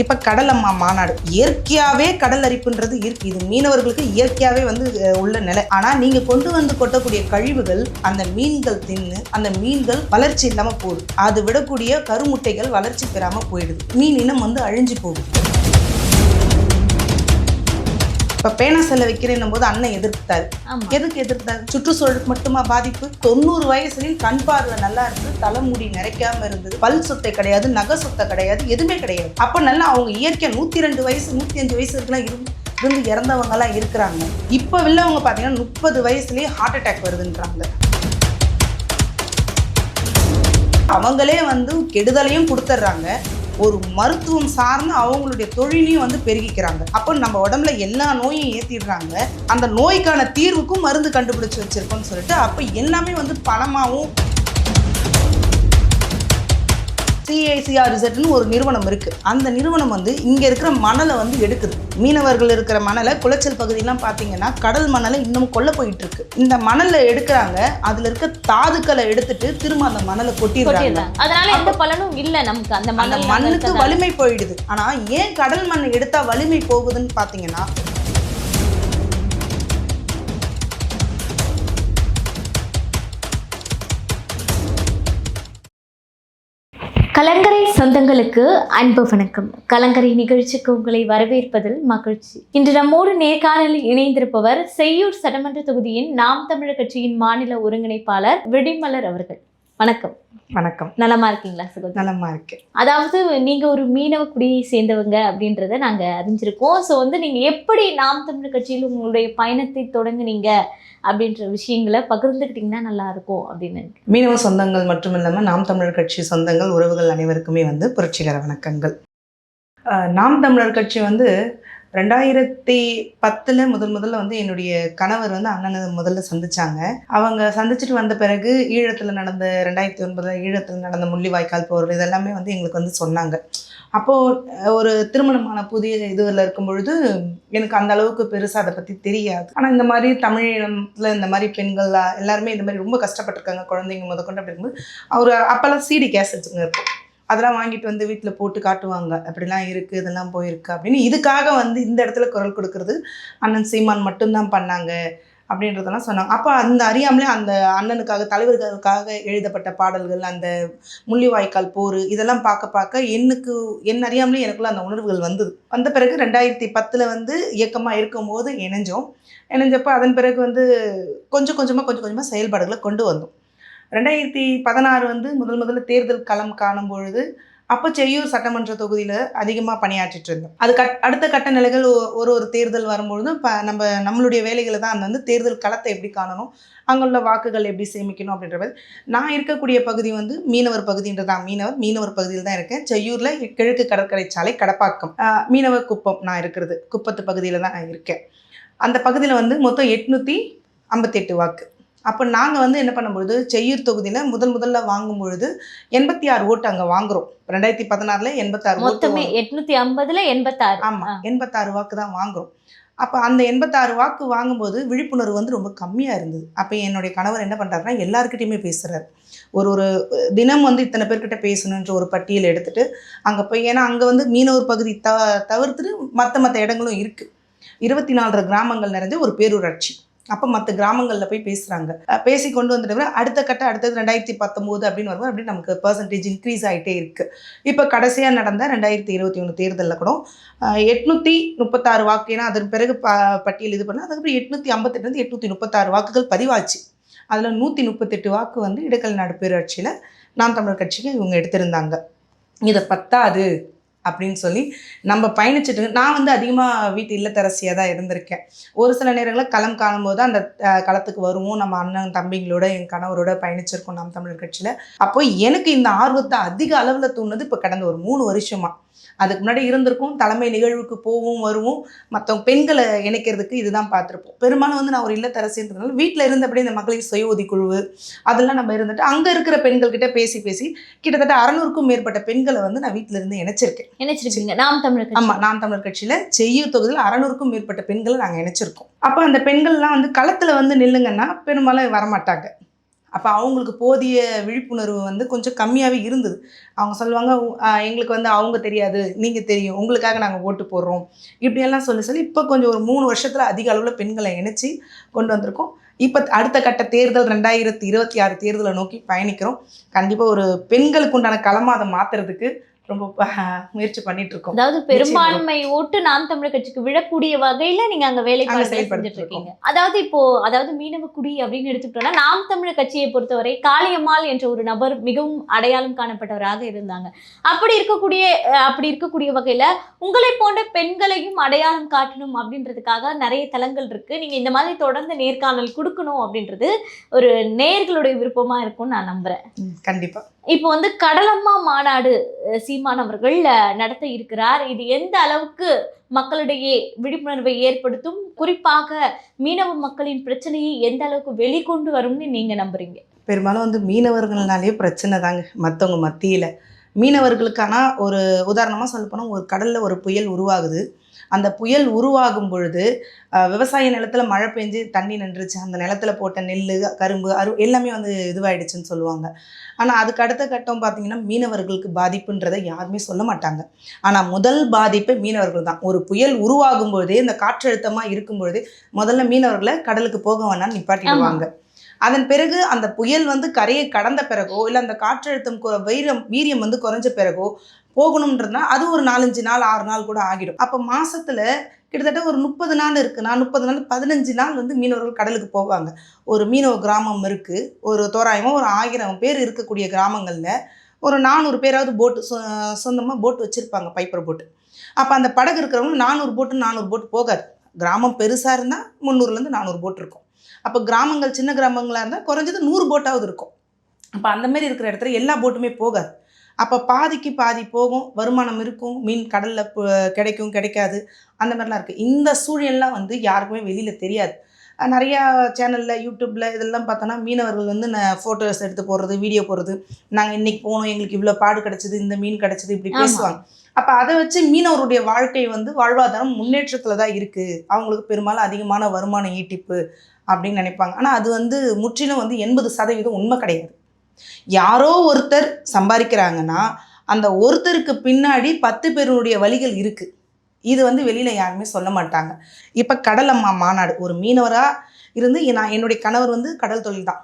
இப்போ கடல் அம்மா மாநாடு. இயற்கையாகவே கடல் அரிப்புன்றது இருக்கு. இது மீனவர்களுக்கு இயற்கையாகவே வந்து உள்ள நிலை. ஆனால் நீங்கள் கொண்டு வந்து கொட்டக்கூடிய கழிவுகள் அந்த மீன்கள் தின்னு அந்த மீன்கள் வளர்ச்சி இல்லாமல் போகுது. அது விடக்கூடிய கருமுட்டைகள் வளர்ச்சி பெறாமல் போயிடுது. மீன் இனம் வந்து அழிஞ்சு போகுது. இப்போ பேனா செல்ல வைக்கிறேன்னும் போது அண்ணன் எதிர்த்தாரு. எதுக்கு எதிர்த்தாரு? சுற்றுச்சூழலுக்கு மட்டுமா பாதிப்பு? தொண்ணூறு வயசுலயும் கண் பார்வை நல்லா இருந்தது தலைமுடி நிறைக்காம இருந்தது பல் சொத்தை கிடையாது நகை சொத்தை கிடையாது எதுவுமே கிடையாது. அப்ப நல்லா அவங்க இயற்கை நூத்தி ரெண்டு வயசு நூத்தி அஞ்சு வயசு இருக்கலாம் இருந்து இருந்து இறந்தவங்க எல்லாம் இருக்கிறாங்க. இப்ப உள்ளவங்க பாத்தீங்கன்னா முப்பது வயசுலயே ஹார்ட் அட்டாக் வருதுன்றாங்க. அவங்களே வந்து கெடுதலையும் கொடுத்துட்றாங்க. ஒரு மருத்துவம் சார்ந்து அவங்களுடைய தொழிலையும் வந்து பெருகிக்கிறாங்க. அப்போ நம்ம உடம்புல எல்லா நோயும் ஏற்றிடுறாங்க அந்த நோய்க்கான தீர்வுக்கும் மருந்து கண்டுபிடிச்சு வச்சிருக்கோம்னு சொல்லிட்டு அப்போ எல்லாமே வந்து பணமாகவும் சிஐசிஆர் ரிசர்ட்னு ஒரு நிறுவனம் இருக்கு. அந்த நிறுவனம் வந்து இங்க இருக்கிற மணலை வந்து எடுக்குது. மீனவர்கள் இருக்கிற மணலை குளச்சல் பகுதியெல்லாம் பார்த்தீங்கன்னா கடல் மணலை இன்னும் கொல்ல போயிட்டு இருக்கு. இந்த மணலை எடுக்கிறாங்க. அதுல இருக்க தாதுக்களை எடுத்துட்டு திரும்ப அந்த மணலை கொட்டிடுறாங்க. அதனால எந்த பலனும் இல்ல நமக்கு. அந்த அந்த மணல் மண்ணுக்கு வலிமை போயிடுது. ஆனா ஏன் கடல் மண் எடுத்தா வலிமை போகுதுன்னு பாத்தீங்கன்னா கலங்கரை சொந்தங்களுக்கு அன்பு வணக்கம். கலங்கரை நிகழ்ச்சிக்கு உங்களை வரவேற்பதில் மகிழ்ச்சி. இன்று நம்மோடு நேர்காணலில் இணைந்திருப்பவர் செய்யூர் சட்டமன்ற தொகுதியின் நாம் தமிழர் கட்சியின் மாநில ஒருங்கிணைப்பாளர் விடிமலர் அவர்கள். வணக்கம். வணக்கம். நலமா இருக்கீங்களா சுகந்தி நலமா இருக்கு. அதாவது நீங்க ஒரு மீனவ குடியை சேர்ந்தவங்க அப்படின்றத நாங்க அறிஞ்சிருக்கோம். ஸோ வந்து நீங்க எப்படி நாம் தமிழர் கட்சியில் உங்களுடைய பயணத்தை தொடங்குனீங்க அப்படின்ற விஷயங்களை பகிர்ந்துக்கிட்டீங்கன்னா நல்லா இருக்கும் அப்படின்னு மீனவ சொந்தங்கள் மட்டும் இல்லாம நாம் தமிழர் கட்சி சொந்தங்கள் உறவுகள் அனைவருக்குமே வந்து புரட்சிகர வணக்கங்கள். நாம் தமிழர் கட்சி வந்து ரெண்டாயிரத்தி பத்தில் முதல் முதல்ல வந்து என்னுடைய கணவர் வந்து அண்ணனை முதல்ல சந்திச்சாங்க. அவங்க சந்திச்சுட்டு வந்த பிறகு ஈழத்தில் நடந்த ரெண்டாயிரத்தி ஒன்பதில் ஈழத்தில் நடந்த முள்ளிவாய்க்கால் போர் இதெல்லாமே வந்து எங்களுக்கு வந்து சொன்னாங்க. அப்போது ஒரு திருமணமான புதிய இதுவில் இருக்கும் பொழுது எனக்கு அந்த அளவுக்கு பெருசாக அதை பற்றி தெரியாது. ஆனால் இந்த மாதிரி தமிழீழத்தில் இந்த மாதிரி பெண்கள்லாம் எல்லாருமே இந்த மாதிரி ரொம்ப கஷ்டப்பட்டிருக்காங்க குழந்தைங்க முதற்கொண்டு அப்படிங்கும்போது அவர் அப்போல்லாம் சிடி கேசட்ஸுங்க இருக்கும். அதெல்லாம் வாங்கிட்டு வந்து வீட்டில் போட்டு காட்டுவாங்க. அப்படிலாம் இருக்குது இதெல்லாம் போயிருக்கு அப்படின்னு. இதுக்காக வந்து இந்த இடத்துல குரல் கொடுக்கறது அண்ணன் சீமான் மட்டும்தான் பண்ணாங்க அப்படின்றதெல்லாம் சொன்னாங்க. அப்போ அந்த அறியாமலே அந்த அண்ணனுக்காக தலைவர்களுக்காக எழுதப்பட்ட பாடல்கள் அந்த முள்ளிவாய்க்கால் போர் இதெல்லாம் பார்க்க பார்க்க எனக்கு என் அறியாமலே எனக்குள்ள அந்த உணர்வுகள் வந்தது. வந்த பிறகு ரெண்டாயிரத்தி பத்தில் வந்து இயக்கமாக இருக்கும்போது இணைஞ்சோம். இணைஞ்சப்போ அதன் பிறகு வந்து கொஞ்சம் கொஞ்சமாக கொஞ்சம் கொஞ்சமாக செயல்பாடுகளை கொண்டு வந்தோம். ரெண்டாயிரத்தி பதினாறு வந்து முதல் முதல்ல தேர்தல் களம் காணும் பொழுது அப்போ செய்யூர் சட்டமன்ற தொகுதியில் அதிகமாக பணியாற்றிட்டு இருந்தோம். அது கட் அடுத்த கட்ட நிலைகள் ஒரு ஒரு தேர்தல் வரும்பொழுது இப்போ நம்ம நம்மளுடைய வேலைகளை தான் அந்த வந்து தேர்தல் களத்தை எப்படி காணணும் அங்குள்ள வாக்குகள் எப்படி சேமிக்கணும் அப்படின்றது நான் இருக்கக்கூடிய பகுதி வந்து மீனவர் பகுதின்றது தான் மீனவர் மீனவர் பகுதியில் தான் இருக்கேன். செய்யூரில் கிழக்கு கடற்கரை சாலை கடப்பாக்கம் மீனவர் குப்பம் நான் இருக்கிறது. குப்பத்து பகுதியில் தான் நான் இருக்கேன். அந்த பகுதியில் வந்து மொத்தம் எட்நூற்றி ஐம்பத்தெட்டு வாக்கு. அப்போ நாங்கள் வந்து என்ன பண்ணும்பொழுது செய்யூர் தொகுதியில் முதல் முதல்ல வாங்கும் பொழுது எண்பத்தி ஆறு ஓட்டு அங்கே வாங்குறோம். ரெண்டாயிரத்தி பதினாறில் எண்பத்தாறு மொத்தமே எட்நூத்தி ஐம்பதுல எண்பத்தாறு ஆமாம் எண்பத்தாறு வாக்கு தான் வாங்குறோம். அப்போ அந்த எண்பத்தாறு வாக்கு வாங்கும்போது விழிப்புணர்வு வந்து ரொம்ப கம்மியாக இருந்தது. அப்போ என்னுடைய கணவர் என்ன பண்ணுறாருன்னா எல்லாருக்கிட்டையுமே பேசுகிறார் ஒரு ஒரு தினம் வந்து இத்தனை பேர்கிட்ட பேசணுன்ற ஒரு பட்டியல் எடுத்துட்டு அங்கே போய் ஏன்னா அங்கே வந்து மீனவர் பகுதி த தவிர்த்துட்டு மற்ற மற்ற இடங்களும் இருக்குது இருபத்தி நாலு கிராமங்கள் நிறைஞ்ச ஒரு பேரூராட்சி. அப்போ மற்ற கிராமங்களில் போய் பேசுகிறாங்க பேசி கொண்டு வந்துட்டு அடுத்த கட்ட அடுத்தது ரெண்டாயிரத்தி பத்தொம்போது அப்படின்னு வரும்போது அப்படி நமக்கு பர்சன்டேஜ் இன்க்ரீஸ் ஆகிட்டே இருக்குது இப்போ கடைசியாக நடந்த ரெண்டாயிரத்தி இருபத்தி ஒன்று தேர்தலில் கூட எட்நூற்றி முப்பத்தாறு வாக்கு. ஏன்னா அதன் பிறகு ப பட்டியல் இது பண்ணால் அதுக்கப்புறம் எட்நூற்றி ஐம்பத்தெட்டுலேருந்து எட்நூற்றி முப்பத்தாறு வாக்குகள் பதிவாச்சு. அதில் நூற்றி முப்பத்தெட்டு வாக்கு வந்து இடைக்கல் நாடு பேராட்சியில் நாம் தமிழர் கட்சிக்கு இவங்க எடுத்திருந்தாங்க. இதை பத்தாது. அப்படின்னு சொல்லி நம்ம பயணிச்சுட்டு நான் வந்து அதிகமாக வீட்டு இல்லத்தரசியாக தான் இருந்திருக்கேன். ஒரு சில நேரங்களில் களம் காணும்போது அந்த அஹ், களத்துக்கு வருவோம். நம்ம அண்ணன் தம்பிங்களோட என் கணவரோட பயணிச்சிருக்கோம் நாம் தமிழர் கட்சியில். அப்போ எனக்கு இந்த ஆர்வத்தை அதிக அளவில் தூண்டுனது இப்போ கடந்த ஒரு மூணு வருஷமா. அதுக்கு முன்னாடி இருந்திருக்கும் தலைமை நிகழ்வுக்கு போவோம் வருவோம். மற்றவங்க பெண்களை இணைக்கிறதுக்கு இதுதான் பார்த்துருப்போம். பெரும்பாலும் வந்து நான் ஒரு இல்லத்தரசின்றதுனால வீட்டில் இருந்தபடி இந்த மகளிர் சுய உதவிக்குழு அதெல்லாம் நம்ம இருந்துட்டு அங்கே இருக்கிற பெண்கள்கிட்ட பேசி பேசி கிட்டத்தட்ட அறநூறுக்கும் மேற்பட்ட பெண்களை வந்து நான் வீட்டில இருந்து இணைச்சிருக்கேன். நினைச்சிருக்கீங்க நாம் தமிழர் கட்சி. ஆமா நாம் தமிழர் கட்சியில செய்யூர் தொகுதியில் அறநூறுக்கும் மேற்பட்ட பெண்களை நாங்க இணைச்சிருக்கோம். அப்போ அந்த பெண்கள்லாம் வந்து களத்துல வந்து நில்லுங்கன்னா பெரும்பாலும் வரமாட்டாங்க. அப்போ அவங்களுக்கு போதிய விழிப்புணர்வு வந்து கொஞ்சம் கம்மியாகவே இருந்தது. அவங்க சொல்லுவாங்க எங்களுக்கு வந்து அவங்க தெரியாது நீங்கள் தெரியும் உங்களுக்காக நாங்கள் ஓட்டு போடுறோம். இப்படியெல்லாம் சொல்லி சொல்லி இப்போ கொஞ்சம் ஒரு மூணு வருஷத்தில் அதிக அளவில் பெண்களை இணைச்சி கொண்டு வந்திருக்கோம். இப்போ அடுத்த கட்ட தேர்தல் ரெண்டாயிரத்தி இருபத்தி ஆறு தேர்தலை நோக்கி பயணிக்கிறோம். கண்டிப்பாக ஒரு பெண்களுக்கு உண்டான களமாக அதை மாற்றுறதுக்கு ரொம்ப முயற்சி பண்ணிட்டு இருக்கோம் அதாவது பெரும்பான்மை ஓட்டு நாம் தமிழர் கட்சிக்கு விழக்கூடிய வகையில நீங்க அங்க செயல்படுத்திட்டு செஞ்சுட்டு இருக்கீங்க அதாவது இப்போ அதாவது மீனவ குடி அப்படின்னு எடுத்துக்கிட்டோம்னா நாம் தமிழர் கட்சியை பொறுத்தவரை காளியம்மாள் என்ற ஒரு நபர் மிகவும் அடையாளம் காணப்பட்டவராக இருந்தாங்க. அப்படி இருக்கக்கூடிய அப்படி இருக்கக்கூடிய வகையில உங்களை போன்ற பெண்களையும் அடையாளம் காட்டணும் அப்படின்றதுக்காக நிறைய தளங்கள் இருக்கு. நீங்க இந்த மாதிரி தொடர்ந்து நேர்காணல் கொடுக்கணும் அப்படின்றது ஒரு நேர்களுடைய விருப்பமா இருக்கும்னு நான் நம்புறேன். கண்டிப்பாக இப்போ வந்து கடலம்மா மாநாடு சீமான் அவர்கள் நடத்த இருக்கிறார். இது எந்த அளவுக்கு மக்களிடையே விழிப்புணர்வை ஏற்படுத்தும்? குறிப்பாக மீனவ மக்களின் பிரச்சனையை எந்த அளவுக்கு வெளிக்கொண்டு வரும்னு நீங்க நம்புறீங்க? பெரும்பாலும் வந்து மீனவர்கள்னாலே பிரச்சனை தாங்க மற்றவங்க மத்தியில். மீனவர்களுக்கான ஒரு உதாரணமாக சொல்ல போனால் ஒரு கடலில் ஒரு புயல் உருவாகுது. அந்த புயல் உருவாகும் பொழுது விவசாய நிலத்தில் மழை பெஞ்சு தண்ணி நின்றுச்சு. அந்த நிலத்துல போட்ட நெல் கரும்பு அரு எல்லாமே வந்து இதுவாயிடுச்சுன்னு சொல்லுவாங்க. ஆனால் அதுக்கு அடுத்த கட்டம் பார்த்தீங்கன்னா மீனவர்களுக்கு பாதிப்புன்றதை யாருமே சொல்ல மாட்டாங்க. ஆனால் முதல் பாதிப்பு மீனவர்கள் தான். ஒரு புயல் உருவாகும் பொழுதே இந்த காற்றழுத்தமாக இருக்கும் பொழுதே முதல்ல மீனவர்களை கடலுக்கு போக வேணாம்னு நிப்பாட்டிடுவாங்க. அதன் பிறகு அந்த புயல் வந்து கரையை கடந்த பிறகோ இல்லை அந்த காற்றழுத்தம் வீரம் வீரியம் வந்து குறைஞ்ச பிறகோ போகணுன்றதுனா அது ஒரு நாலஞ்சு நாள் ஆறு நாள் கூட ஆகிடும். அப்போ மாசத்துல கிட்டத்தட்ட ஒரு முப்பது நாள் இருக்குன்னா முப்பது நாள் பதினஞ்சு நாள் வந்து மீனவர்கள் கடலுக்கு போவாங்க. ஒரு மீனவ கிராமம் இருக்குது ஒரு தோராயமாக ஒரு ஆயிரம் பேர் இருக்கக்கூடிய கிராமங்களில் ஒரு நானூறு பேராவது போட்டு சொ சொந்தமாக போட்டு வச்சுருப்பாங்க பைப்பர் போட்டு அப்போ அந்த படகு இருக்கிறவங்க நானூறு போட்டு நானூறு போட்டு போகாது. கிராமம் பெருசாக இருந்தால் முந்நூறுலேருந்து நானூறு போட் இருக்கும். அப்போ கிராமங்கள் சின்ன கிராமங்களாக இருந்தால் குறைஞ்சது நூறு போட்டாவது இருக்கும். அப்போ அந்தமாரி இருக்கிற இடத்துல எல்லா போட்டுமே போகாது. அப்போ பாதிக்கு பாதி போகும் வருமானம் இருக்கும் மீன் கடலில் கிடைக்கும் கிடைக்காது. அந்த மாதிரிலாம் இருக்குது இந்த சூழல்லாம் வந்து யாருக்குமே வெளியில் தெரியாது. நிறையா சேனலில் யூடியூப்பில் இதெல்லாம் பார்த்தோன்னா மீனவர்கள் வந்து ஃபோட்டோஸ் எடுத்து போடுறது வீடியோ போடுறது. நாங்கள் இன்னைக்கு போனோம் எங்களுக்கு இவ்வளோ பாடு கிடச்சிது இந்த மீன் கிடச்சிது இப்படி. பேசுவாங்க. அப்போ அதை வச்சு மீனவருடைய வாழ்க்கை வந்து வாழ்வாதாரம் முன்னேற்றத்தில் தான் இருக்குது அவங்களுக்கு பெரும்பாலும் அதிகமான வருமான ஈட்டிப்பு அப்படின்னு நினைப்பாங்க. ஆனால் அது வந்து முற்றிலும் வந்து எண்பது சதவீதம் உண்மை கிடையாது. யாரோ ஒருத்தர் சம்பாதிக்கிறாங்கன்னா அந்த ஒருத்தருக்கு பின்னாடி பத்து பேருடைய வழிகள் இருக்குது இது வந்து வெளியில் யாருமே சொல்ல மாட்டாங்க. இப்போ கடலம்மா மாநாடு. ஒரு மீனவராக இருந்து நான் என்னுடைய கணவர் வந்து கடல் தொழில் தான்.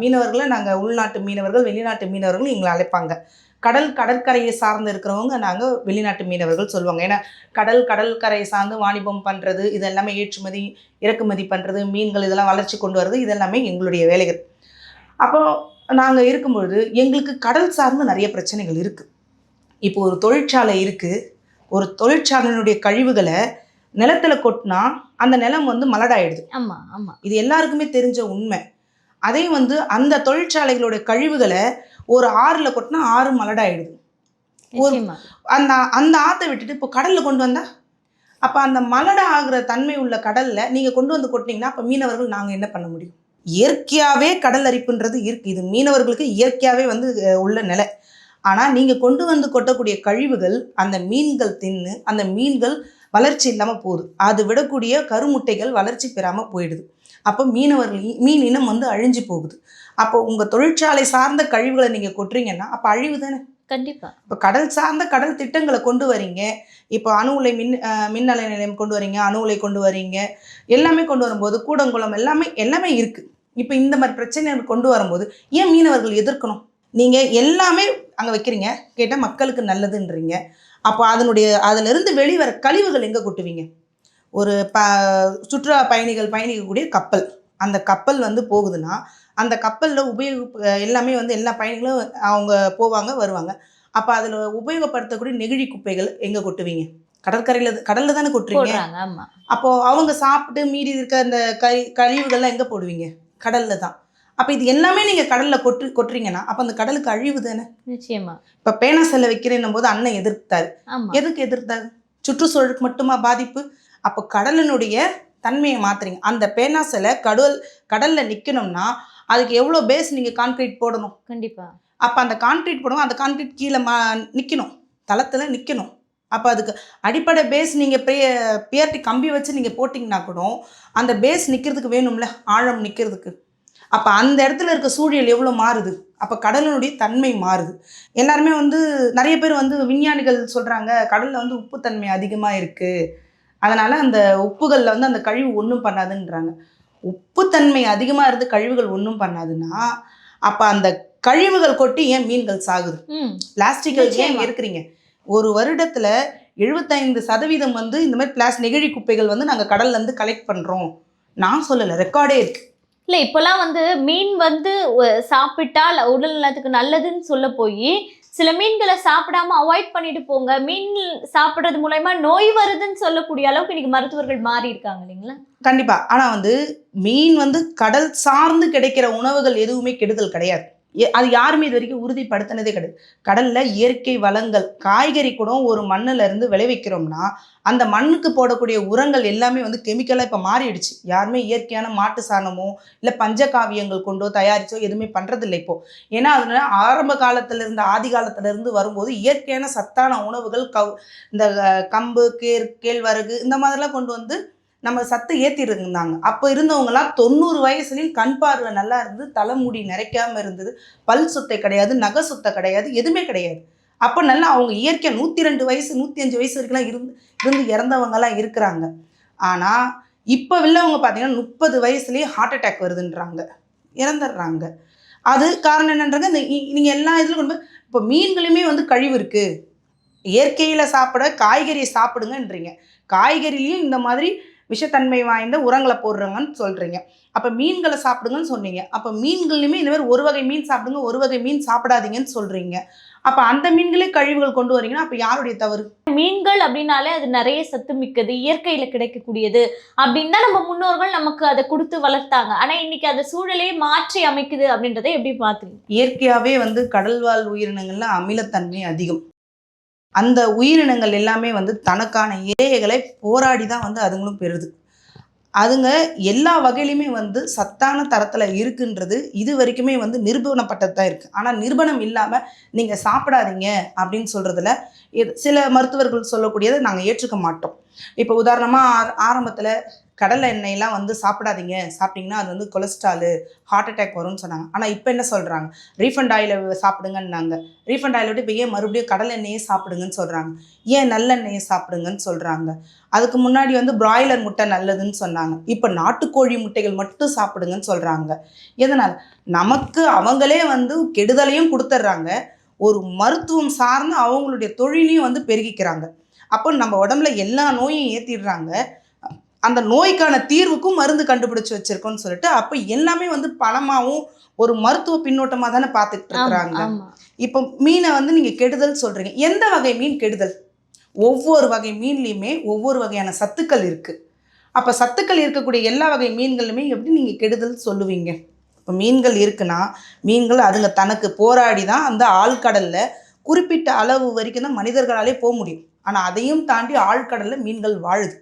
மீனவர்களை நாங்கள் உள்நாட்டு மீனவர்கள் வெளிநாட்டு மீனவர்கள் எங்களை அழைப்பாங்க. கடல் கடற்கரையை சார்ந்து இருக்கிறவங்க நாங்கள் வெளிநாட்டு மீனவர்கள் சொல்லுவாங்க. ஏன்னா கடல் கடற்கரையை சார்ந்து வாணிபம் பண்ணுறது இது எல்லாமே ஏற்றுமதி இறக்குமதி பண்ணுறது மீன்கள் இதெல்லாம் வளர்ச்சி கொண்டு வர்றது இதெல்லாமே எங்களுடைய வேலைகள். அப்போது நாங்கள் இருக்கும்பொழுது எங்களுக்கு கடல் சார்ந்து நிறைய பிரச்சனைகள் இருக்குது இப்போ ஒரு தொழிற்சாலை இருக்குது ஒரு தொழிற்சாலையினுடைய கழிவுகளை நிலத்துல கொட்டினா அந்த நிலம் வந்து மலடாயிடுது. ஆமா ஆமா. இது எல்லாருக்குமே தெரிஞ்ச உண்மை. அதே வந்து அந்த தொழிற்சாலைகளுடைய கழிவுகளை ஒரு ஆறுல கொட்டினா ஆறு மலடாயிடுது. ஒரு- அந்த அந்த ஆற்றை விட்டுட்டு இப்போ கடலில் கொண்டு வந்தா? அப்போ அந்த மலடை ஆகிற தன்மை உள்ள கடலில் நீங்கள் கொண்டு வந்து கொட்டினீங்கன்னா அப்போ மீனவர்கள் நாங்கள் என்ன பண்ண முடியும்? இயற்கையாகவே கடல் அரிப்புன்றது இருக்கு. இது மீனவர்களுக்கு இயற்கையாகவே வந்து உள்ள நிலை. ஆனால் நீங்கள் கொண்டு வந்து கொட்டக்கூடிய கழிவுகள் அந்த மீன்கள் தின்னு அந்த மீன்கள் வளர்ச்சி இல்லாமல் போகுது. அது விடக்கூடிய கருமுட்டைகள் வளர்ச்சி பெறாமல் போயிடுது. அப்போ மீனவர்கள் மீன் இனம் வந்து அழிஞ்சு போகுது. அப்போ உங்கள் தொழிற்சாலை சார்ந்த கழிவுகளை நீங்கள் கொட்டுறீங்கன்னா அப்போ அழிவு தானே? கண்டிப்பா. இப்போ கடல் சார்ந்த கடல் திட்டங்களை கொண்டு வரீங்க. இப்போ அணு உலை மின் அஹ், மின் நிலைய நிலையம் கொண்டு வரீங்க அணு உலை கொண்டு வரீங்க. எல்லாமே கொண்டு வரும்போது கூடங்குளம் எல்லாமே எல்லாமே இருக்குது இப்போ இந்த மாதிரி பிரச்சனைகள் கொண்டு வரும்போது ஏன் மீனவர்கள் எதிர்க்கணும்? நீங்கள் எல்லாமே அங்கே வைக்கிறீங்க கேட்டால் மக்களுக்கு நல்லதுன்றீங்க. அப்போ அதனுடைய அதிலிருந்து வெளிவர கழிவுகள் எங்கே கொட்டுவீங்க? ஒரு ப சுற்றுலா பயணிகள் பயணிக்கக்கூடிய கப்பல். அந்த கப்பல் வந்து போகுதுன்னா அந்த கப்பலில் உபயோக எல்லாமே வந்து எல்லா பயணிகளும் அவங்க போவாங்க வருவாங்க. அப்போ அதில் உபயோகப்படுத்தக்கூடிய நெகிழி குப்பைகள் எங்கே கொட்டுவீங்க? கடற்கரையில் கடலில் தானே கொட்டுறீங்க? போடுறாங்க ஆமா. அப்போ அவங்க சாப்பிட்டு மீறி இருக்க அந்த கழி கழிவுகள்லாம் எங்கே போடுவீங்க? கடலில் தான். அப்போ இது எல்லாமே நீங்கள் கடலில் கொட்டு கொட்டுறீங்கன்னா அப்போ அந்த கடலுக்கு அழிவு தானே? நிச்சயமா. இப்போ பேனா செல்ல வைக்கிறேன்னும் போது அண்ணன் எதிர்த்தாரு எதுக்கு எதிர்த்தாரு? சுற்றுச்சூழலுக்கு மட்டுமா பாதிப்பு? அப்போ கடலினுடைய தன்மையை மாத்துறீங்க. அந்த பேனா சிலை கடல் கடலில் நிற்கணும்னா அதுக்கு எவ்வளோ பேஸ் நீங்கள் கான்கிரீட் போடணும்? கண்டிப்பா. அப்போ அந்த கான்கிரீட் போடுவோம் அந்த கான்கிரீட் கீழே மா நிற்கணும் தளத்தில் நிற்கணும் அப்போ அதுக்கு அடிப்படை பேஸ் நீங்கள் பே பிஆர்டி கம்பி வச்சு நீங்கள் போட்டிங்கன்னா கூட அந்த பேஸ் நிற்கிறதுக்கு வேணும்ல ஆழம் நிற்கிறதுக்கு அப்போ அந்த இடத்துல இருக்க சூழல் எவ்வளோ மாறுது? அப்போ கடலினுடைய தன்மை மாறுது. எல்லாருமே வந்து நிறைய பேர் வந்து விஞ்ஞானிகள் சொல்கிறாங்க கடலில் வந்து உப்புத்தன்மை அதிகமாக இருக்குது அதனால் அந்த உப்புகளில் வந்து அந்த கழிவு ஒன்றும் பண்ணாதுன்றாங்க. உப்புத்தன்மை அதிகமாக இருந்து கழிவுகள் ஒன்றும் பண்ணாதுன்னா அப்போ அந்த கழிவுகள் கொட்டி ஏன் மீன்கள் சாகுது? ம். பிளாஸ்டிக்கல் ஏன். இருக்கிறீங்க ஒரு வருடத்துல எழுபத்தைந்து சதவீதம் வந்து இந்த மாதிரி பிளாஸ் நெகிழி குப்பைகள் வந்து நாங்கள் கடல்ல இருந்து கலெக்ட் பண்றோம். நான் சொல்லலை ரெக்கார்டே இருக்கு. இல்ல இப்பெல்லாம் வந்து மீன் வந்து சாப்பிட்டால் உடல் நலத்துக்கு நல்லதுன்னு சொல்ல போய் சில மீன்களை சாப்பிடாம அவாய்ட் பண்ணிட்டு போங்க. மீன் சாப்பிடுறது மூலயமா நோய் வருதுன்னு சொல்லக்கூடிய அளவுக்கு இன்னைக்கு மருத்துவர்கள் மாறி இருக்காங்க இல்லைங்களா? கண்டிப்பா. ஆனா வந்து மீன் வந்து கடல் சார்ந்து கிடைக்கிற உணவுகள் எதுவுமே கெடுதல் கிடையாது. அது யாருமே இது வரைக்கும் உறுதிப்படுத்தினதே கிடையாது. கடல்ல இயற்கை வளங்கள் காய்கறி கூட ஒரு மண்ணுல இருந்து விளைவிக்கிறோம்னா அந்த மண்ணுக்கு போடக்கூடிய உரங்கள் எல்லாமே வந்து கெமிக்கலா இப்ப மாறிடுச்சு. யாருமே இயற்கையான மாட்டு சாணமோ இல்ல பஞ்சகாவியங்கள் கொண்டோ தயாரிச்சோ எதுவுமே பண்றதில்லை இப்போ. ஏன்னா அதனால ஆரம்ப காலத்துல இருந்து ஆதி காலத்துல இருந்து வரும்போது இயற்கையான சத்தான உணவுகள் கவ் இந்த கம்பு கேர் கேழ்வரகு இந்த மாதிரிலாம் கொண்டு வந்து நம்ம சத்து ஏற்றிட்டு இருந்தாங்க அப்போ இருந்தவங்களாம் தொண்ணூறு வயசுலேயும் கண் பார்வை நல்லா இருந்து தலைமுடி நிறைக்காமல் இருந்தது பல் சுத்தை கிடையாது நகை சுத்தை கிடையாது எதுவுமே கிடையாது. அப்போ நல்லா அவங்க இயற்கையாக நூற்றி ரெண்டு வயசு நூற்றி அஞ்சு வயசு வரைக்கும்லாம் இருந்து இருந்து இறந்தவங்கலாம் இருக்கிறாங்க. ஆனால் இப்போ உள்ளவங்க பார்த்தீங்கன்னா முப்பது வயசுலேயே ஹார்ட் அட்டாக் வருதுன்றாங்க. இறந்துடுறாங்க. அது காரணம் என்னன்றாங்க இந்த நீங்கள் எல்லா இதிலும் கொண்டு போய் இப்போ மீன்களுமே வந்து கழிவு இருக்குது இயற்கையில் சாப்பிட காய்கறியை சாப்பிடுங்கன்றீங்க. காய்கறிலையும் இந்த மாதிரி விஷத்தன்மை வாய்ந்த உரங்களை போடுறாங்கன்னு சொல்கிறீங்க அப்போ மீன்களை சாப்பிடுங்கன்னு சொன்னீங்க. அப்போ மீன்கள்லையுமே இந்த மாதிரி ஒரு வகை மீன் சாப்பிடுங்க ஒரு வகை மீன் சாப்பிடாதீங்கன்னு சொல்கிறீங்க அப்போ அந்த மீன்களே கழிவுகள் கொண்டு வரீங்கன்னா அப்போ யாருடைய தவறு? மீன்கள் அப்படின்னாலே அது நிறைய சத்து மிக்கது இயற்கையில கிடைக்கக்கூடியது அப்படின்னு தான் நம்ம முன்னோர்கள் நமக்கு அதை கொடுத்து வளர்த்தாங்க. ஆனா இன்னைக்கு அந்த சூழலையே மாற்றி அமைக்குது அப்படின்றத எப்படி பாத்துறீங்க இயற்கையாகவே வந்து கடல்வாழ் உயிரினங்கள்ல அமிலத்தன்மை அதிகம். அந்த உயிரினங்கள் எல்லாமே வந்து தனக்கான இரைகளை போராடி தான் வந்து அதுங்களும் பெறுது. அதுங்க எல்லா வகையிலுமே வந்து சத்தான தரத்தில் இருக்குன்றது இது வரைக்குமே வந்து நிரூபணப்பட்டது தான் இருக்குது ஆனால் நிரூபணம் இல்லாமல் நீங்கள் சாப்பிடாதீங்க அப்படின்னு சொல்கிறதுல இது சில மருத்துவர்கள் சொல்லக்கூடியதை நாங்கள் ஏற்றுக்க மாட்டோம். இப்போ உதாரணமாக ஆரம்பத்தில் கடலை எண்ணெயெல்லாம் வந்து சாப்பிடாதீங்க. சாப்பிட்டீங்கன்னா அது வந்து கொலஸ்ட்ராலு ஹார்ட் அட்டாக் வரும்னு சொன்னாங்க. ஆனால் இப்போ என்ன சொல்கிறாங்க ரீஃபண்ட் ஆயில் சாப்பிடுங்கன்னாங்க. ரீஃபண்ட் ஆயில விட்டு இப்போ ஏன் மறுபடியும் கடலை எண்ணெயே சாப்பிடுங்கன்னு சொல்கிறாங்க ஏன் நல்லெண்ணெயை சாப்பிடுங்கன்னு சொல்கிறாங்க அதுக்கு முன்னாடி வந்து பிராய்லர் முட்டை நல்லதுன்னு சொன்னாங்க. இப்போ நாட்டுக்கோழி முட்டைகள் மட்டும் சாப்பிடுங்கன்னு சொல்கிறாங்க எதனால்? நமக்கு அவங்களே வந்து கெடுதலையும் கொடுத்துட்றாங்க. ஒரு மருத்துவம் சார்ந்து அவங்களுடைய தொழிலையும் வந்து பெருகிக்கிறாங்க. அப்போ நம்ம உடம்புல எல்லா நோயும் ஏற்றிடுறாங்க அந்த நோய்க்கான தீர்வுக்கும் மருந்து கண்டுபிடிச்சு வச்சிருக்கோம்னு சொல்லிட்டு அப்போ எல்லாமே வந்து பணமாகவும் ஒரு மருத்துவ பின்னோட்டமாக தானே பார்த்துட்டு இருக்கிறாங்க. இப்போ மீனை வந்து நீங்கள் கெடுதல் சொல்கிறீங்க எந்த வகை மீன் கெடுதல்? ஒவ்வொரு வகை மீன்லேயுமே ஒவ்வொரு வகையான சத்துக்கள் இருக்குது அப்போ சத்துக்கள் இருக்கக்கூடிய எல்லா வகை மீன்களுமே எப்படி நீங்கள் கெடுதல் சொல்லுவீங்க? இப்போ மீன்கள் இருக்குன்னா மீன்கள் அதுங்க தனக்கு போராடி தான் அந்த ஆழ்கடலில் குறிப்பிட்ட அளவு வரைக்கும் தான் மனிதர்களாலே போக முடியும். ஆனால் அதையும் தாண்டி ஆழ்கடலில் மீன்கள் வாழுது.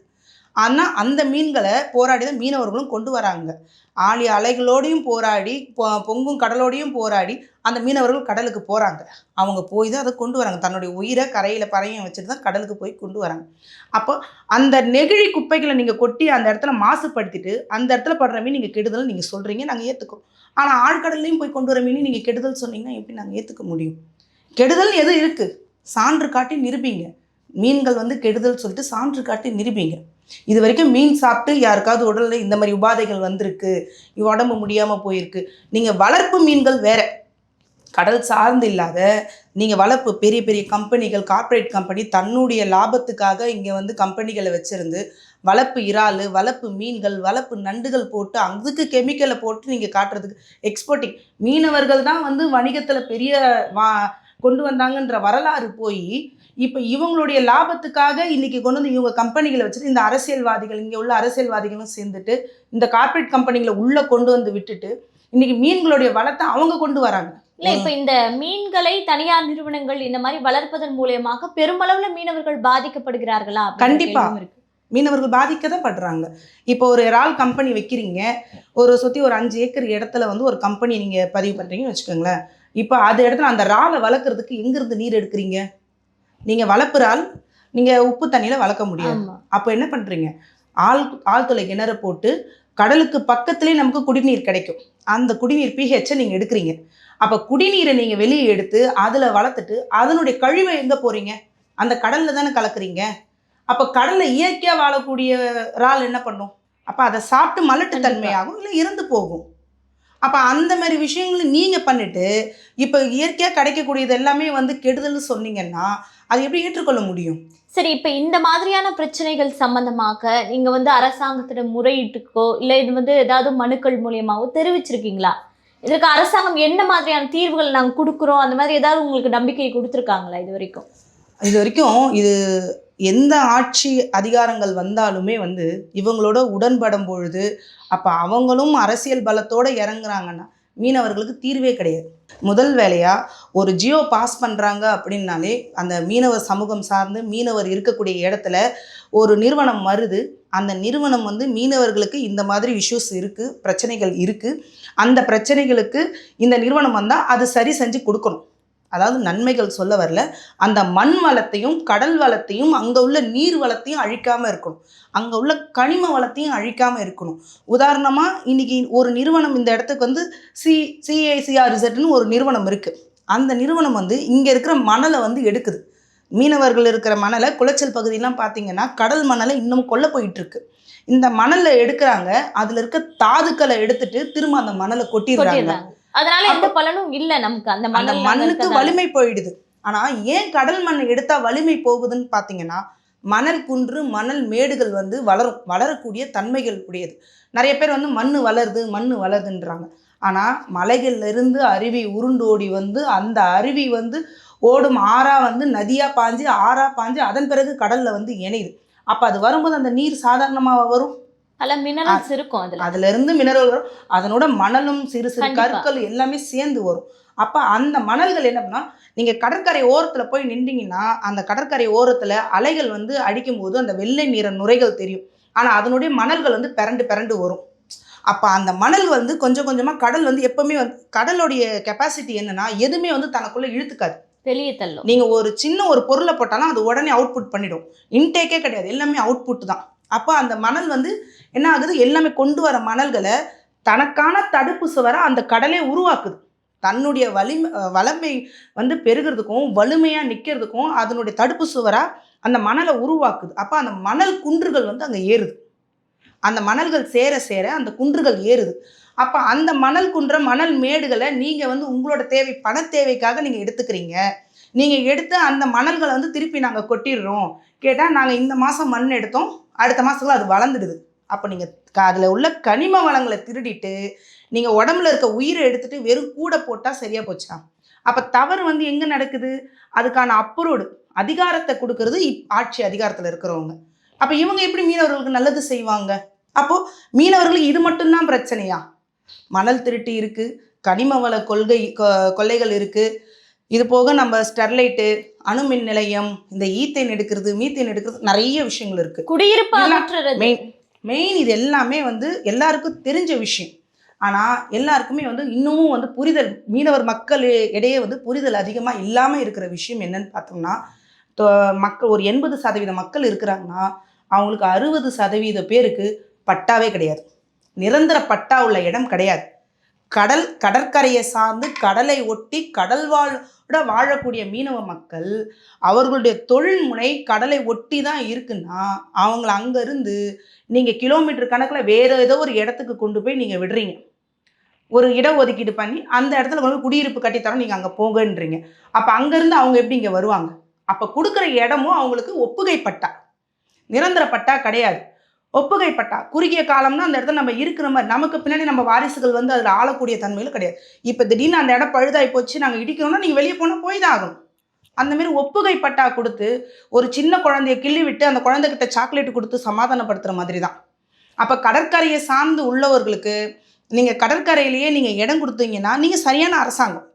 ஆனால் அந்த மீன்களை போராடி தான் மீனவர்களும் கொண்டு வராங்க. ஆழி அலைகளோடையும் போராடி பொ- பொங்கும் கடலோடையும் போராடி அந்த மீனவர்கள் கடலுக்கு போகிறாங்க அவங்க போய் தான் அதை கொண்டு வராங்க. தன்னுடைய உயிரை கரையில் பறையம் வச்சுட்டு தான் கடலுக்கு போய் கொண்டு வராங்க. அப்போ அந்த நெகிழி குப்பைகளை நீங்கள் கொட்டி அந்த இடத்துல மாசுபடுத்திட்டு அந்த இடத்துல படுற மீன் நீங்கள் கெடுதல் நீங்கள் சொல்கிறீங்க நாங்கள் ஏற்றுக்கிறோம் ஆனால் ஆழ்கடல்லையும் போய் கொண்டு வர மீன் நீங்கள் கெடுதல் சொன்னீங்கன்னா எப்படி நாங்கள் ஏற்றுக்க முடியும்? கெடுதல் எது இருக்குது சான்று காட்டி நிரூபிங்க. மீன்கள் வந்து கெடுதல் சொல்லிட்டு சான்று காட்டி நிரூபிங்க. இது வரைக்கும் மீன் சாப்பிட்டு யாருக்காவது உடலில் இந்த மாதிரி உபாதைகள் வந்திருக்கு. உடம்பு முடியாமல் போயிருக்கு. நீங்கள் வளர்ப்பு மீன்கள் வேற. கடல் சார்ந்து இல்லாத நீங்கள் வளர்ப்பு பெரிய பெரிய கம்பெனிகள் கார்ப்பரேட் கம்பெனி தன்னுடைய லாபத்துக்காக இங்கே வந்து கம்பெனிகளை வச்சுருந்து வளர்ப்பு இறால் வளர்ப்பு மீன்கள் வளர்ப்பு நண்டுகள் போட்டு அதுக்கு கெமிக்கலை போட்டு நீங்கள் காட்டுறதுக்கு எக்ஸ்போர்ட்டிங் மீனவர்கள் தான் வந்து வணிகத்தில் பெரிய வா கொண்டு வந்தாங்கன்ற வரலாறு போய் இப்போ இவங்களுடைய லாபத்துக்காக இன்னைக்கு கொண்டு வந்து இவங்க கம்பெனிகளை வச்சுட்டு இந்த அரசியல்வாதிகள் இங்கே உள்ள அரசியல்வாதிகளும் சேர்ந்துட்டு இந்த கார்ப்பரேட் கம்பெனிகளை உள்ளே கொண்டு வந்து விட்டுட்டு இன்னைக்கு மீன்களுடைய வளத்தை அவங்க கொண்டு வராங்க. இல்ல இப்ப இந்த மீன்களை தனியார் நிறுவனங்கள் இந்த மாதிரி வளர்ப்பதன் மூலியமாக பெருமளவுல மீனவர்கள் பாதிக்கப்படுகிறார்களா அப்படின்ற கண்டிப்பா. கேள்வியும் இருக்கு. மீனவர்கள் பாதிக்க தான் படுறாங்க இப்போ ஒரு இறால் கம்பெனி வைக்கிறீங்க. ஒரு சுற்றி ஒரு அஞ்சு ஏக்கர் இடத்துல வந்து ஒரு கம்பெனி நீங்கள் பதிவு பண்ணுறீங்கன்னு வச்சுக்கோங்களேன். இப்போ அது இடத்துல அந்த இறாலை வளர்க்குறதுக்கு எங்கேருந்து நீர் எடுக்கிறீங்க? நீங்கள் வளர்ப்பு இறால் நீங்கள் உப்பு தண்ணியில் வளர்க்க முடியாது. ஆமா. அப்போ என்ன பண்ணுறீங்க ஆள் ஆழ்துளை கிணறு போட்டு கடலுக்கு பக்கத்துலேயே நமக்கு குடிநீர் கிடைக்கும். அந்த குடிநீர் பிஹெச்சை நீங்கள் எடுக்கிறீங்க. அப்போ குடிநீரை நீங்கள் வெளியே எடுத்து அதில் வளர்த்துட்டு அதனுடைய கழிவை எங்கே போகிறீங்க அந்த கடலில் தானே கலக்குறீங்க? அப்போ கடலில் இயற்கையாக வாழக்கூடிய இறால் என்ன பண்ணும்? அப்போ அதை சாப்பிட்டு மலட்டுத்தன்மையாகும் இல்லை இறந்து போகும்? அப்போ அந்த மாதிரி விஷயங்களை நீங்கள் பண்ணிட்டு இப்போ இயற்கையாக கிடைக்கக்கூடியது எல்லாமே வந்து கெடுதல்னு சொன்னீங்கன்னா அது எப்படி ஏற்றுக்கொள்ள முடியும்? சரி இப்ப இந்த மாதிரியான பிரச்சனைகள் சம்பந்தமாக நீங்க வந்து அரசாங்கத்திடம் முறையிட்டுக்கோ இல்ல இது வந்து ஏதாவது மனுக்கள் மூலியமாவோ தெரிவிச்சிருக்கீங்களா? இதற்கு அரசாங்கம் என்ன மாதிரியான தீர்வுகள் நாங்க கொடுக்குறோம்? அந்த மாதிரி ஏதாவது உங்களுக்கு நம்பிக்கை கொடுத்துருக்காங்களா இது வரைக்கும்? இது வரைக்கும் இது எந்த ஆட்சி அதிகாரங்கள் வந்தாலுமே வந்து இவங்களோட உடன்படும் பொழுது அப்போ அவங்களும் அரசியல் பலத்தோடு இறங்குறாங்கன்னா மீனவர்களுக்கு தீர்வே கிடையாது. முதல் வேலையாக ஒரு ஜியோ பாஸ் பண்ணுறாங்க அப்படின்னாலே அந்த மீனவர் சமூகம் சார்ந்து மீனவர் இருக்கக்கூடிய இடத்துல ஒரு நிறுவனம் வருது. அந்த நிறுவனம் வந்து மீனவர்களுக்கு இந்த மாதிரி இஷ்யூஸ் இருக்குது பிரச்சனைகள் இருக்குது அந்த பிரச்சனைகளுக்கு இந்த நிறுவனம் வந்தால் அது சரி செஞ்சு கொடுக்கணும். அதாவது நன்மைகள் சொல்ல வரல. அந்த மண் வளத்தையும் கடல் வளத்தையும் அங்கே உள்ள நீர் வளத்தையும் அழிக்காமல் இருக்கணும். அங்கே உள்ள கனிம வளத்தையும் அழிக்காமல் இருக்கணும். உதாரணமாக இன்னைக்கு ஒரு நிறுவனம் இந்த இடத்துக்கு வந்து சி சிஐசிஆர்இசட்னு ஒரு நிறுவனம் இருக்குது அந்த நிறுவனம் வந்து இங்கே இருக்கிற மணலை வந்து எடுக்குது. மீனவர்கள் இருக்கிற மணலை குளச்சல் பகுதியெலாம் பார்த்தீங்கன்னா கடல் மணலை இன்னும் கொல்ல போயிட்டுருக்கு. இந்த மணலை எடுக்கிறாங்க. அதில் இருக்க தாதுக்களை எடுத்துட்டு திரும்ப அந்த மணலை கொட்டிடுறாங்க. அதனால எந்த பலனும் இல்ல நமக்கு. அந்த அந்த மண்ணுக்கு. வலிமை போயிடுது. ஆனா ஏன் கடல் மண் எடுத்தா வலிமை போகுதுன்னு பாத்தீங்கன்னா மணல் குன்று மணல் மேடுகள் வந்து வளரும் வளரக்கூடிய தன்மைகள் உடையது. நிறைய பேர் வந்து மண் வளருது மண் வளருதுன்றாங்க. ஆனா மலைகள்ல இருந்து அருவி உருண்டோடி வந்து அந்த அருவி வந்து ஓடும் ஆறா வந்து நதியா பாஞ்சு ஆறா பாஞ்சு அதன் பிறகு கடல்ல வந்து இணையுது. அப்ப அது வரும்போது அந்த நீர் சாதாரணமா வரும்? பல மினரல்ஸ் இருக்கும் அதுல. அதுல இருந்து மினரல் வரும். அதனோட மணலும் சிறு சிறு. கற்கள் எல்லாமே சேர்ந்து வரும். அப்ப அந்த மணல்கள் என்ன பண்ணா நீங்க கடற்கரை ஓரத்துல போய் நின்றீங்கன்னா அந்த கடற்கரை ஓரத்துல அலைகள் வந்து அடிக்கும் போது அந்த வெள்ளை நிற நுரைகள் தெரியும். ஆனா அதனுடைய மணல்கள் வந்து பிறண்டு பிறண்டு வரும். அப்ப அந்த மணல் வந்து கொஞ்சம் கொஞ்சமா கடல் வந்து எப்பவுமே வந்து கடலுடைய கெப்பாசிட்டி என்னன்னா எதுவுமே வந்து தனக்குள்ள இழுத்துக்காது. வெளியே தள்ளும். நீங்க ஒரு சின்ன ஒரு பொருளை போட்டாலும் அது உடனே அவுட்புட் பண்ணிடும். இன்டேக்கே கிடையாது. எல்லாமே அவுட்புட் தான். அப்போ அந்த மணல் வந்து என்ன ஆகுது? எல்லாமே கொண்டு வர மணல்களை தனக்கான தடுப்பு சுவரை அந்த கடலே உருவாக்குது. தன்னுடைய வலிமை வளமை வந்து பெருகிறதுக்கும் வலிமையாக நிற்கிறதுக்கும் அதனுடைய தடுப்பு சுவராக அந்த மணலை உருவாக்குது. அப்போ அந்த மணல் குன்றுகள் வந்து அங்கே ஏறுது. அந்த மணல்கள் சேர சேர அந்த குன்றுகள் ஏறுது. அப்போ அந்த மணல் குன்ற மணல் மேடுகளை நீங்கள் வந்து உங்களோட தேவை பண தேவைக்காக நீங்கள் எடுத்துக்கிறீங்க. நீங்கள் எடுத்து அந்த மணல்களை வந்து திருப்பி நாங்கள் கொட்டிடுறோம். கேட்டால் நாங்கள் இந்த மாதம் மண் எடுத்தோம். அடுத்த மாதத்துல அது வளர்ந்துடுது. அப்போ நீங்கள் அதில் உள்ள கனிம வளங்களை திருடிட்டு நீங்கள் உடம்புல இருக்க உயிரை எடுத்துகிட்டு வெறும் கூடை போட்டால் சரியாக போச்சா? அப்போ தவறு வந்து எங்கே நடக்குது? அதுக்கான அப்ரூவ்டு அதிகாரத்தை கொடுக்கறது இப் ஆட்சி அதிகாரத்தில் இருக்கிறவங்க. அப்போ இவங்க எப்படி மீனவர்களுக்கு நல்லது செய்வாங்க? அப்போது மீனவர்களுக்கு இது மட்டும்தான் பிரச்சனையா? மணல் திருட்டு இருக்குது கனிம வள கொள்கை கொ- கொள்ளைகள் இருக்குது இது போக நம்ம ஸ்டெர்லைட்டு அணுமின் நிலையம் இந்த ஈத்தேன் எடுக்கிறது மீத்தேன் எடுக்கிறது நிறைய விஷயங்கள் இருக்குது குடியிருப்பு மெயின் மெயின் இது எல்லாமே வந்து எல்லாருக்கும் தெரிஞ்ச விஷயம். ஆனால் எல்லாருக்குமே வந்து இன்னமும் வந்து புரிதல் மீனவர் மக்கள் இடையே வந்து புரிதல் அதிகமாக இல்லாமல் இருக்கிற விஷயம் என்னன்னு பார்த்தோம்னா மக்கள் ஒரு எண்பது சதவீத மக்கள் இருக்கிறாங்கன்னா அவங்களுக்கு அறுபது சதவீத பேருக்கு பட்டாவே கிடையாது. நிரந்தர பட்டா உள்ள இடம் கிடையாது. கடல் கடற்கரையை சார்ந்து கடலை ஒட்டி கடல் வாழோட வாழக்கூடிய மீனவ மக்கள் அவர்களுடைய தொழில் முனை கடலை ஒட்டி தான் இருக்குன்னா அவங்கள அங்கேருந்து நீங்கள் கிலோமீட்டர் கணக்கில் வேறு ஏதோ ஒரு இடத்துக்கு கொண்டு போய் நீங்கள் விடுறீங்க. ஒரு இட ஒதுக்கீடு பண்ணி அந்த இடத்துல கொண்டு போய் குடியிருப்பு கட்டித்தரோம் நீங்கள் அங்கே போங்கன்றீங்க. அப்போ அங்கேருந்து அவங்க எப்படி இங்கே வருவாங்க? அப்போ கொடுக்குற இடமும் அவங்களுக்கு ஒப்புகை பட்டா நிரந்தர பட்டா கிடையாது. ஒப்புகை பட்டா குறுகிய காலம்னா அந்த இடத்துல நம்ம இருக்கிற மாதிரி நமக்கு பின்னாடி நம்ம வாரிசுகள் வந்து அதில் ஆளக்கூடிய தன்மையில் கிடையாது. இப்போ திடீர்னு அந்த இடம் பழுதாகி போச்சு நாங்கள் இடிக்கிறோம்னா நீங்கள் வெளியே போனால் போய் தான் ஆகணும். அந்தமாரி ஒப்புகை பட்டா கொடுத்து ஒரு சின்ன குழந்தைய கிள்ளி விட்டு அந்த குழந்தைகிட்ட சாக்லேட் கொடுத்து சமாதானப்படுத்துகிற மாதிரி தான். அப்போ கடற்கரையை சார்ந்து உள்ளவர்களுக்கு நீங்கள் கடற்கரையிலேயே நீங்கள் இடம் கொடுத்தீங்கன்னா நீங்கள் சரியான அரசாங்கம்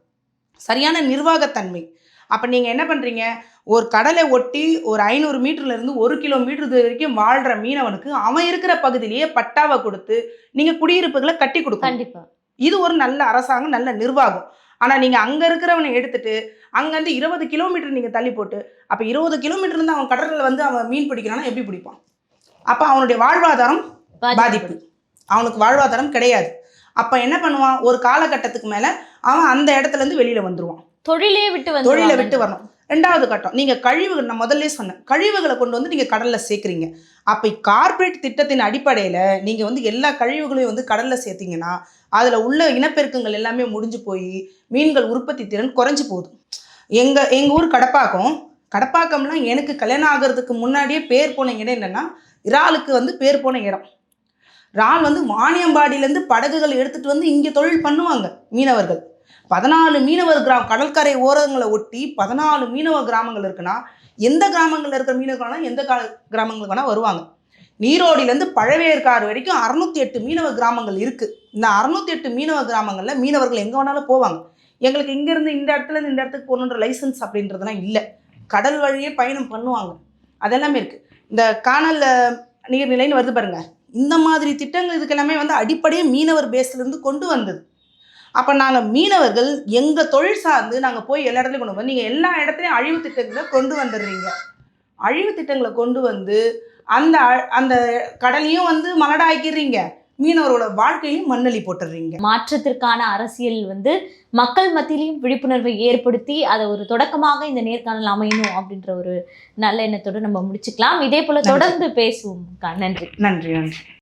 சரியான நிர்வாகத்தன்மை அப்போ நீங்கள் என்ன பண்ணுறீங்க ஒரு கடலை ஒட்டி ஒரு ஐநூறு மீட்டர்லேருந்து ஒரு கிலோமீட்டர் வரைக்கும் வாழ்கிற மீனவனுக்கு அவன் இருக்கிற பகுதியிலேயே பட்டாவை கொடுத்து நீங்கள் குடியிருப்புகளை கட்டி கொடுக்கணும். கண்டிப்பா. இது ஒரு நல்ல அரசாங்கம் நல்ல நிர்வாகம். ஆனால் நீங்கள் அங்கே இருக்கிறவனை எடுத்துட்டு அங்கேருந்து இருபது கிலோமீட்டர் நீங்கள் தள்ளி போட்டு அப்போ இருபது கிலோமீட்டர் இருந்து அவன் கடலில் வந்து அவன் மீன் பிடிக்கிறான்னா எப்படி பிடிப்பான்? அப்போ அவனுடைய வாழ்வாதாரம் பாதிப்பு. அவனுக்கு வாழ்வாதாரம் கிடையாது. அப்போ என்ன பண்ணுவான்? ஒரு காலகட்டத்துக்கு மேலே அவன் அந்த இடத்துல இருந்து வெளியில் வந்துருவான். தொழிலே விட்டு வந்து தொழிலை விட்டு வரணும். ரெண்டாவது கட்டம் நீங்கள் கழிவுகள் நான் முதல்ல சொன்னேன். கழிவுகளை கொண்டு வந்து நீங்கள் கடலில் சேர்க்குறீங்க. அப்போ கார்ப்பரேட் திட்டத்தின் அடிப்படையில் நீங்கள் வந்து எல்லா கழிவுகளையும் வந்து கடலில் சேர்த்தீங்கன்னா அதில் உள்ள இனப்பெருக்கங்கள் எல்லாமே முடிஞ்சு போய் மீன்கள் உற்பத்தி திறன் குறைஞ்சி போகுது. எங்கள் எங்கள் ஊர் கடப்பாக்கம் கடப்பாக்கம்லாம் எனக்கு கல்யாணம் ஆகிறதுக்கு முன்னாடியே பேர் போன இடம் என்னென்னா இறாலுக்கு வந்து பேர் போன இடம். இறால் வந்து வாணியம்பாடியிலேருந்து படகுகள் எடுத்துகிட்டு வந்து இங்கே தொழில் பண்ணுவாங்க மீனவர்கள். பதினாலு மீனவர் கிராம கடற்கரை ஓரங்களை ஒட்டி பதினாலு மீனவ கிராமங்கள் இருக்குன்னா எந்த கிராமங்களில் இருக்கிற மீனவர்கள் எந்த கா கிராமங்களுக்கு வேணால் வருவாங்க. நீரோடியிலேருந்து பழவேற்காடு வரைக்கும் அறுநூத்தி எட்டு மீனவ கிராமங்கள் இருக்குது இந்த அறுநூத்தி எட்டு மீனவ கிராமங்களில் மீனவர்கள் எங்கே வேணாலும் போவாங்க. எங்களுக்கு இங்கேருந்து இந்த இடத்துலேருந்து இந்த இடத்துக்கு போகணுன்ற லைசன்ஸ் அப்படின்றதுலாம் இல்லை. கடல் வழியே பயணம் பண்ணுவாங்க. அதெல்லாமே இருக்குது இந்த காணல் நீர்நிலைன்னு வருது பாருங்கள் இந்த மாதிரி திட்டங்கள் இதுக்கெல்லாமே வந்து அடிப்படையே மீனவர் பேஸ்லேருந்து கொண்டு வந்தது. அப்போ நாங்கள் மீனவர்கள் எங்கள் தொழில் சார்ந்து நாங்கள் போய் எல்லா இடத்துலையும் கொண்டு வந்து நீங்கள் எல்லா இடத்துலையும் அழிவு திட்டங்களை கொண்டு வந்துடுறீங்க. அழிவு திட்டங்களை கொண்டு வந்து அந்த அந்த கடலையும் வந்து மலடாக்கிடுறீங்க. மீனவரோட வாழ்க்கையும் மண்ணலி போட்டுடுறீங்க. மாற்றத்திற்கான அரசியல் வந்து மக்கள் மத்தியிலையும் விழிப்புணர்வை ஏற்படுத்தி அதை ஒரு தொடக்கமாக இந்த நேர்காணல் அமையணும் அப்படின்ற ஒரு நல்ல எண்ணத்தோடு நம்ம முடிச்சுக்கலாம். இதே போல. தொடர்ந்து பேசுவோம். நன்றி. நன்றி நன்றி.